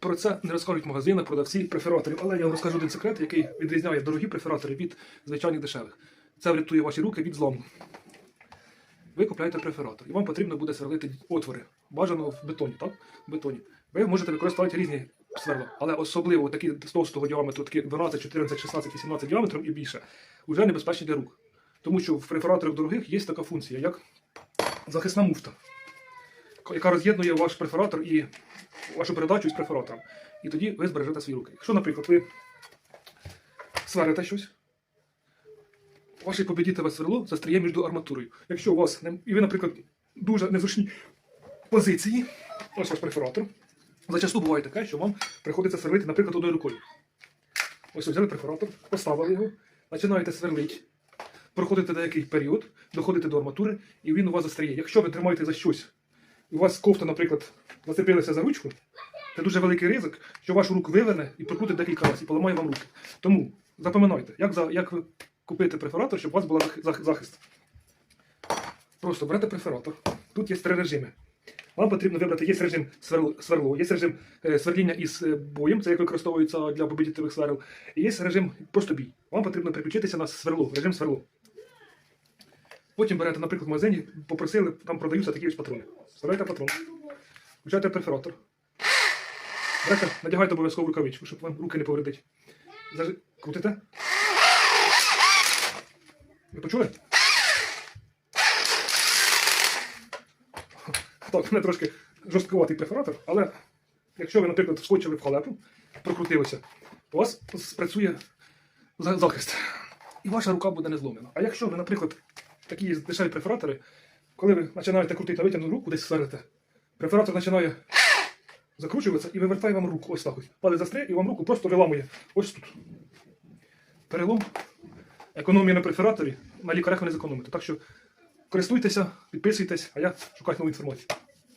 Про це не розкажуть магазини, продавці префераторів, але я вам розкажу один секрет, який відрізняє дорогі префератори від звичайних дешевих. Це врятує ваші руки від злому. Ви купляєте префератор, і вам потрібно буде сверлити отвори. Бажано в бетоні, так? В бетоні. Ви можете використовувати різні сверла, але особливо такі з товстого діаметру, такі 12, 14, 16, 18 діаметром і більше, вже небезпечні для рук. Тому що в префераторах дорогих є така функція, як захисна муфта, яка роз'єднує ваш префератор і вашу передачу із префератором. І тоді ви збережете свої руки. Якщо, наприклад, ви сварите щось, ваше побідітеве сверло застряє між арматурою. Якщо у вас не, і ви, наприклад, дуже незручні позиції, ось ваш перфоратор, зачасту буває таке, що вам приходиться сверлити, наприклад, одною рукою. Ось ви взяли перфоратор, поставили його, починаєте сверлити, проходите деякий період, доходите до арматури, і він у вас застряє. Якщо ви тримаєте за щось, у вас кофта, наприклад, зацепилася за ручку, це дуже великий ризик, що вашу руку виверне і прокрутить декілька разів і поламає вам руки. Тому запам'ятайте, як, за, як ви купити префератор, щоб у вас був захист. Просто берете префератор. Тут є три режими. Вам потрібно вибрати є режим сверло, є режим е, сверління із е, боєм, це як використовується для побідітелих сверл, і є режим просто бій. Вам потрібно переключитися на сверло, режим сверло. Потім берете, наприклад, в магазині, попросили, там продаються такі ось патрони. Вставляєте патрон, включаєте перфоратор. Берете, надягайте обов'язково рукавичку, щоб вам руки не повредить. Зажи... Крутите. Ви почули? Так, в мене трошки жорсткуватий перфоратор, але якщо ви, наприклад, вскочили в халепу, прокрутилися, у вас спрацює захист. І ваша рука буде не зломлена. А якщо ви, наприклад, такі дешеві перфоратори, коли ви починаєте крутити, витягнути руку, десь сварите, перфоратор починає закручуватися і вивертає вам руку. Ось так ось. Палець застряє і вам руку просто виламує. Ось тут. Перелом. Економія на перфораторі на лікарях не зекономите. Так що користуйтеся, підписуйтесь, а я шукаю нову інформацію.